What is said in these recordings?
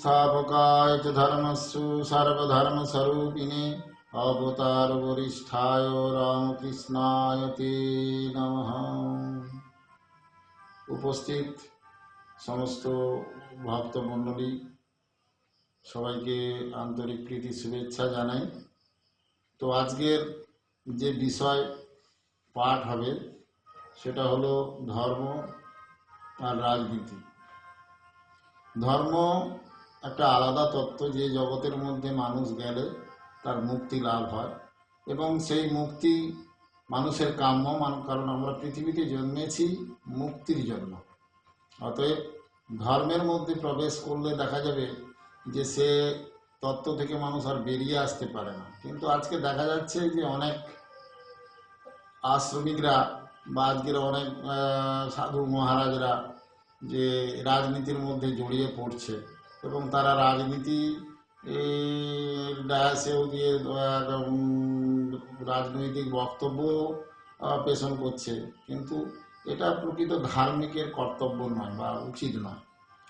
संस्थापकाय च धर्मस्सु सर्वधर्मस्वरूपिणे अवतारवरिष्ठाय रामकृष्णाय ते নমঃ উপস্থিত সমস্ত ভক্তমণ্ডলী সবাইকে আন্তরিক প্রীতি শুভেচ্ছা জানাই তো আজকের যে বিষয় পাঠ হবে সেটা হলো ধর্ম আর রাজনীতি ধর্ম একটা আলাদা তত্ত্ব যে জগতের মধ্যে মানুষ গেলে তার মুক্তি লাভ হয়। এবং সেই মুক্তি মানুষের কাম্য, মান- কারণ আমরা পৃথিবীতে জন্মেছি মুক্তির জন্য। অতএব ধর্মের মধ্যে প্রবেশ করলে দেখা যাবে যে সে তত্ত্ব থেকে মানুষ আর বেরিয়ে আসতে পারে না। কিন্তু আজকে দেখা যাচ্ছে যে অনেক আশ্রমিকরা বা আজকের অনেক সাধু মহারাজরা যে রাজনীতির মধ্যে জড়িয়ে পড়ছে এবং তারা রাজনীতি ডায়াসেও দিয়ে আহ, রাজনৈতিক বক্তব্য পেষণ করছে। কিন্তু এটা প্রকৃত ধার্মিকের কর্তব্য নয় বা উচিত নয়।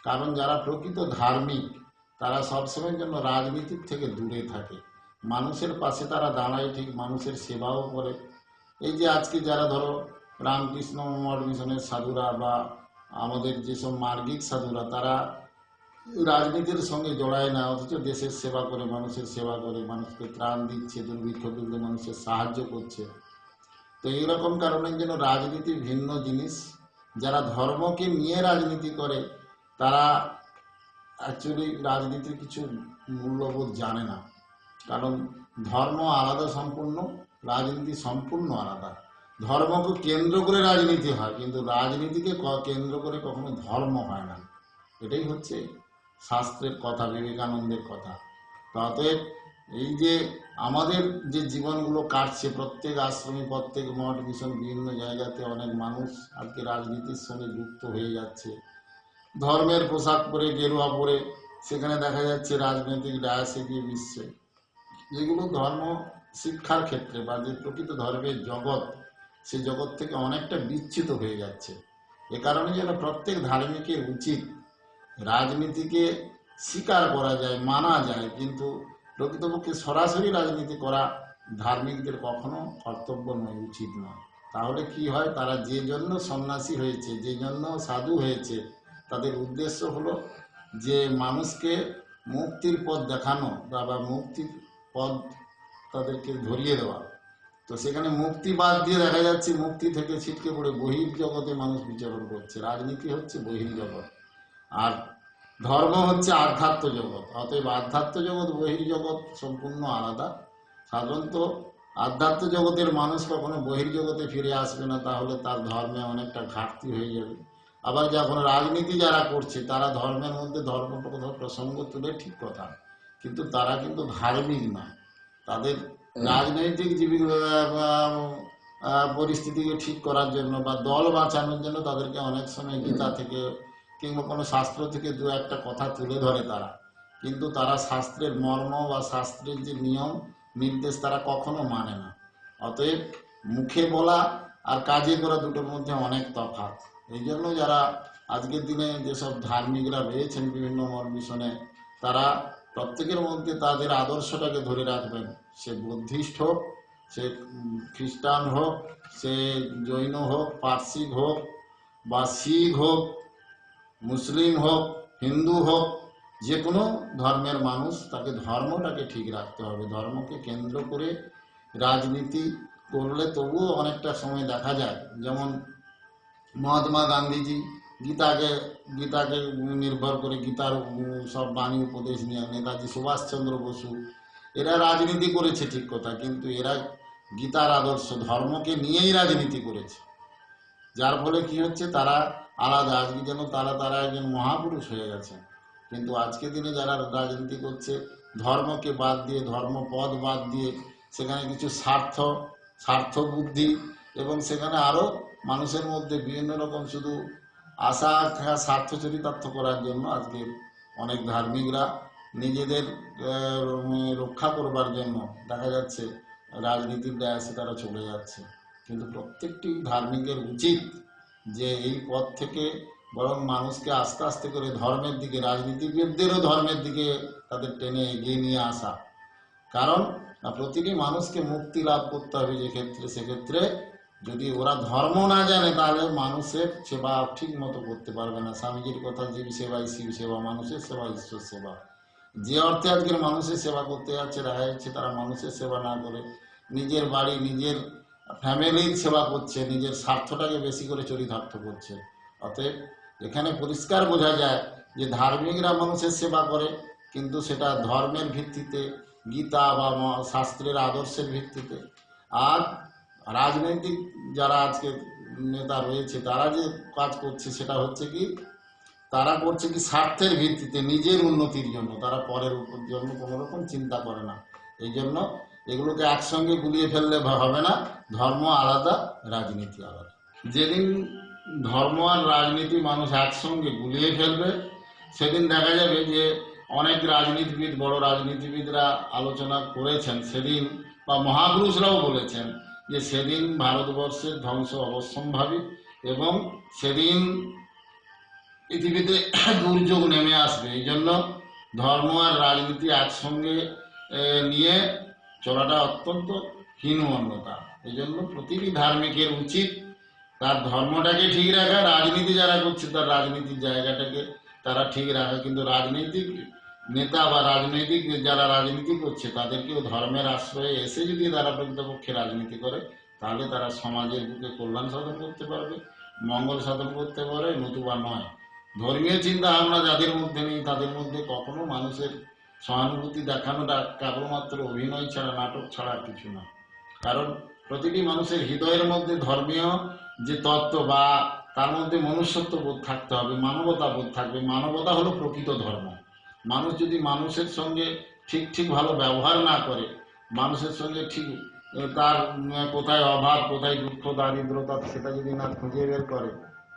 কারণ যারা প্রকৃত ধার্মিক তারা সবসময়ের জন্য রাজনীতির থেকে দূরে থাকে। মানুষের পাশে তারা দাঁড়ায় ঠিক মানুষের সেবাও করে। এই যে আজকে যারা ধরো রামকৃষ্ণ মঠ মিশনের সাধুরা বা আমাদের যেসব মার্গিক সাধুরা তারা রাজনীতির সঙ্গে জড়ায় না, অথচ দেশের সেবা করে, মানুষের সেবা করে, মানুষকে ত্রাণ দিচ্ছে, দুর্ভিক্ষ তুলতে মানুষের সাহায্য করছে। তো এইরকম কারণের জন্য রাজনীতি ভিন্ন জিনিস। যারা ধর্মকে নিয়ে রাজনীতি করে, তারা অ্যাকচুয়ালি রাজনীতির কিছু মূল্যবোধ জানে না। কারণ ধর্ম আলাদা সম্পূর্ণ, রাজনীতি সম্পূর্ণ আলাদা। ধর্মকে কেন্দ্র করে রাজনীতি হয়, কিন্তু রাজনীতিকে কেন্দ্র করে কখনো ধর্ম হয় না। এটাই হচ্ছে শাস্ত্রের কথা, বিবেকানন্দের কথা। অতএব এই যে আমাদের যে জীবনগুলো কাটছে, প্রত্যেক আশ্রমে, প্রত্যেক মঠ, মিশন, বিভিন্ন জায়গাতে অনেক মানুষ আজকে রাজনীতির সঙ্গে যুক্ত হয়ে যাচ্ছে। ধর্মের পোশাক পরে, গেরুয়া পরে, সেখানে দেখা যাচ্ছে রাজনৈতিক ডায়াসে গিয়ে মিশছে। যেগুলো ধর্ম শিক্ষার ক্ষেত্রে বা যে প্রকৃত ধর্মের জগৎ সেই জগৎ থেকে অনেকটা বিচ্যুত হয়ে যাচ্ছে। এ কারণে যেন প্রত্যেক ধার্মিকের উচিত রাজনীতিকে স্বীকার করা যায়, মানা যায়, কিন্তু প্রকৃতপক্ষে সরাসরি রাজনীতি করা ধার্মিকদের কখনো কর্তব্য নয়, উচিত নয়। তাহলে কি হয়? তারা যে জন্য সন্ন্যাসী হয়েছে, যে জন্য সাধু হয়েছে, তাদের উদ্দেশ্য হলো যে মানুষকে মুক্তির পথ দেখানো বা মুক্তির পথ তাদেরকে ধরিয়ে দেওয়া। তো সেখানে মুক্তি বাদ দিয়ে দেখা যাচ্ছে, মুক্তি থেকে ছিটকে পড়ে বহির জগতে মানুষ বিচরণ করছে। রাজনীতি হচ্ছে বহির জগৎ আর ধর্ম হচ্ছে আধ্যাত্ম জগৎ। অতএব আধ্যাত্ম জগৎ বহির জগৎ সম্পূর্ণ আলাদা। সাধারণত আধ্যাত্ম জগতের মানুষ কখনো বহির জগতে ফিরে আসবে না তাহলে তার ধর্মে অনেকটা ঘাটতি হয়ে যাবে। আবার যখন রাজনীতি যারা করছে তারা ধর্মের মধ্যে ধর্ম প্রসঙ্গ তুলে ঠিক কথা। কিন্তু তারা কিন্তু ধার্মিক না। তাদের রাজনৈতিক জীবিক পরিস্থিতিকে ঠিক করার জন্য বা দল বাঁচানোর জন্য তাদেরকে অনেক সময় গীতা থেকে কিংবা কোনো শাস্ত্র থেকে দু একটা কথা তুলে ধরে তারা। কিন্তু তারা শাস্ত্রের মর্ম বা শাস্ত্রের যে নিয়ম, নির্দেশ তারা কখনো মানে না। অতএব মুখে বলা আর কাজে করা দুটোর মধ্যে অনেক তফাৎ। এই জন্য যারা আজকের দিনে যেসব ধার্মিকরা রয়েছেন বিভিন্ন মিশনে, তারা প্রত্যেকের মধ্যে তাদের আদর্শটাকে ধরে রাখবেন। সে বুদ্ধিস্ট হোক, সে খ্রিস্টান হোক, সে জৈন হোক পার্সিক হোক বা শিখ হোক মুসলিম হোক, হিন্দু হোক, যে কোনো ধর্মের মানুষ তাকে ধর্মটাকে ঠিক রাখতে হবে। ধর্মকে কেন্দ্র করে রাজনীতি করলে তবুও অনেকটা সময় দেখা যায়। যেমন মহাত্মা গান্ধীজি গীতাকে গীতাকে নির্ভর করে গীতার সব বাণী উপদেশ নিয়ে নেতাজি সুভাষচন্দ্র বসু, এরা রাজনীতি করেছে ঠিক কথা, কিন্তু এরা গীতার আদর্শ, ধর্মকে নিয়েই রাজনীতি করেছে। যার ফলে কি হচ্ছে, তারা আলাদা। আজকে যেন তারা তারা একজন মহাপুরুষ হয়ে গেছে। কিন্তু আজকে দিনে যারা রাজনীতি করছে, ধর্মকে বাদ দিয়ে, ধর্মপদ বাদ দিয়ে, সেখানে কিছু স্বার্থ স্বার্থ বুদ্ধি এবং সেখানে আরও মানুষের মধ্যে বিভিন্ন রকম শুধু আশা আকাঙ্ক্ষা স্বার্থ চরিতার্থ করার জন্য আজকে অনেক ধার্মিকরা নিজেদের রক্ষা করবার জন্য দেখা যাচ্ছে, রাজনীতির দায়াসে তারা চলে যাচ্ছে। কিন্তু প্রত্যেকটি ধার্মিকের উচিত যে এই পথ থেকে বরং মানুষকে আস্তে আস্তে করে ধর্মের দিকে, রাজনীতিবিদদেরও ধর্মের দিকে তাদের টেনে এগিয়ে নিয়ে আসা। কারণ প্রতিটি মানুষকে মুক্তি লাভ করতে হবে যে ক্ষেত্রে, সেক্ষেত্রে যদি ওরা ধর্ম না জানে, তাহলে মানুষের সেবা ঠিক মতো করতে পারবে না। স্বামীজির কথা, জীব সেবাই শিব সেবা, মানুষের সেবা ঈশ্বর সেবা। যে অর্থে আজকের মানুষের সেবা করতে যাচ্ছে, দেখা যাচ্ছে তারা মানুষের সেবা না করে নিজের বাড়ি, নিজের ফ্যামিলির সেবা করছে, নিজের স্বার্থটাকে বেশি করে চরিতার্থ করছে। অতএব এখানে পরিষ্কার বোঝা যায় যে ধার্মিকরা মানুষের সেবা করে, কিন্তু সেটা ধর্মের ভিত্তিতে, গীতা বা শাস্ত্রের আদর্শের ভিত্তিতে। আর রাজনৈতিক যারা আজকে নেতা রয়েছে, তারা যে কাজ করছে সেটা হচ্ছে কি, তারা করছে কি স্বার্থের ভিত্তিতে নিজের উন্নতির জন্য, তারা পরের উপর জন্য কোনো রকম চিন্তা করে না। এই জন্য এগুলোকে একসঙ্গে গুলিয়ে ফেললে হবে না। ধর্ম আলাদা, রাজনীতি আলাদা। যেদিন ধর্ম আর রাজনীতি মানুষ একসঙ্গে গুলিয়ে ফেলবে, সেদিন দেখা যাবে যে অনেক রাজনীতিবিদ, বড় রাজনীতিবিদরা আলোচনা করেছেন সেদিন, বা মহাপুরুষরাও বলেছেন যে সেদিন ভারতবর্ষের ধ্বংস অবশ্যম্ভাবী এবং সেদিন পৃথিবীতে দুর্যোগ নেমে আসবে। এই জন্য ধর্ম আর রাজনীতি একসঙ্গে নিয়ে চলাটা অত্যন্ত হীনমন্যতা এই জন্য প্রতিটি ধার্মিকের উচিত তার ধর্মটাকে ঠিক রাখা, রাজনীতি যারা করছে তার রাজনীতির জায়গাটাকে তারা ঠিক রাখা। কিন্তু রাজনৈতিক নেতা বা রাজনৈতিক যারা রাজনীতি করছে, তাদেরকেও ধর্মের আশ্রয়ে এসে যদি তারা প্রকৃতপক্ষে রাজনীতি করে, তাহলে তারা সমাজের বুকে কল্যাণ সাধন করতে পারবে, মঙ্গল সাধন করতে পারে, নতুবা নয়। ধর্মীয় চিন্তা ভাবনা যাদের মধ্যে নেই, তাদের মধ্যে কখনো মানুষের সহানুভূতি দেখানোটা কেবলমাত্র অভিনয় ছাড়া, নাটক ছাড়া কিছু না। কারণ প্রতিটি মানুষের হৃদয়ের মধ্যে ধর্মীয় যে তত্ত্ব বা তার মধ্যে মনুষ্যত্ব বোধ থাকতে হবে, মানবতা বোধ থাকবে। মানবতা হলো প্রকৃত ধর্ম। মানুষ যদি মানুষের সঙ্গে ঠিক ঠিক ভালো ব্যবহার না করে, মানুষের সঙ্গে ঠিক তার কোথায় অভাব, কোথায় দুঃখ, দারিদ্রতা, সেটা যদি না খুঁজে বের করে,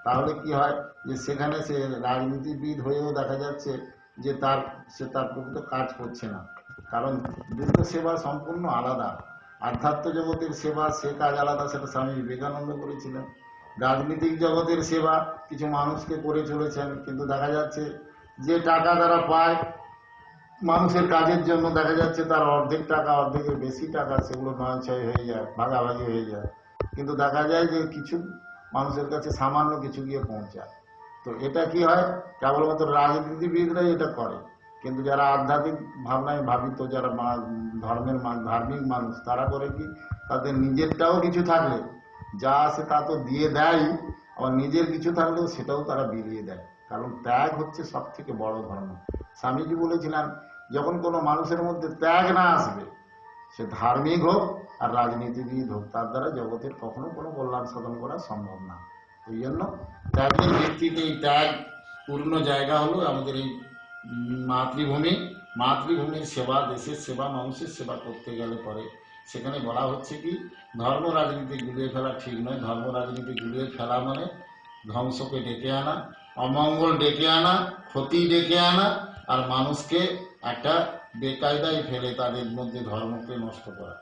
তাহলে কি হয় যে সেখানে সে রাজনীতিবিদ হয়েও দেখা যাচ্ছে যে তার, সে তার প্রকৃত কাজ করছে না। কারণ দুটো সেবা সম্পূর্ণ আলাদা। আধ্যাত্ম জগতের সেবা, সে কাজ আলাদা, সেটা স্বামী বিবেকানন্দ করেছিলেন। রাজনীতিক জগতের সেবা, কিছু মানুষকে করে চলেছেন, কিন্তু দেখা যাচ্ছে যে টাকা তারা পায়, মানুষের কাজের জন্য দেখা যাচ্ছে তার অর্ধেক টাকা, অর্ধেকের বেশি টাকা সেগুলো নয় ছয় হয়ে যায়, ভাগাভাগি হয়ে যায়। কিন্তু দেখা যায় যে কিছু মানুষের কাছে সামান্য কিছু গিয়ে পৌঁছায়। তো এটা কি হয়? কেবলমাত্র রাজনীতিবিদরাই এটা করে। কিন্তু যারা আধ্যাত্মিক ভাবনায় ভাবিত, যারা ধর্মের ধার্মিক মানুষ, তারা করে কি? তাদের নিজেরটাও কিছু থাকলে, যা আছে তা তো দিয়ে দেয়, আবার নিজের কিছু থাকলেও সেটাও তারা বিলিয়ে দেয়। কারণ ত্যাগ হচ্ছে সব থেকে বড় ধর্ম। স্বামীজি বলেছিলেন, যখন কোনো মানুষের মধ্যে ত্যাগ না আসবে, সে ধার্মিক হোক আর রাজনীতিবিদ হোক, তার দ্বারা জগতের কখনো কোনো কল্যাণ সাধন করা সম্ভব না। এই জন্য। ত্যাগের ভিত্তিতে এই ত্যাগ পূর্ণ জায়গা হলো আমাদের এই মাতৃভূমি। মাতৃভূমির সেবা, দেশের সেবা, মানুষের সেবা করতে গেলে পরে সেখানে বলা হচ্ছে কি, ধর্ম রাজনীতি গুলিয়ে ফেলা ঠিক নয়। ধর্ম রাজনীতি গুলিয়ে ফেলা মানে ধ্বংসকে ডেকে আনা, অমঙ্গল ডেকে আনা, ক্ষতি ডেকে আনা, আর মানুষকে একটা বেকায়দায় ফেলে তাদের মধ্যে ধর্মকে নষ্ট করা।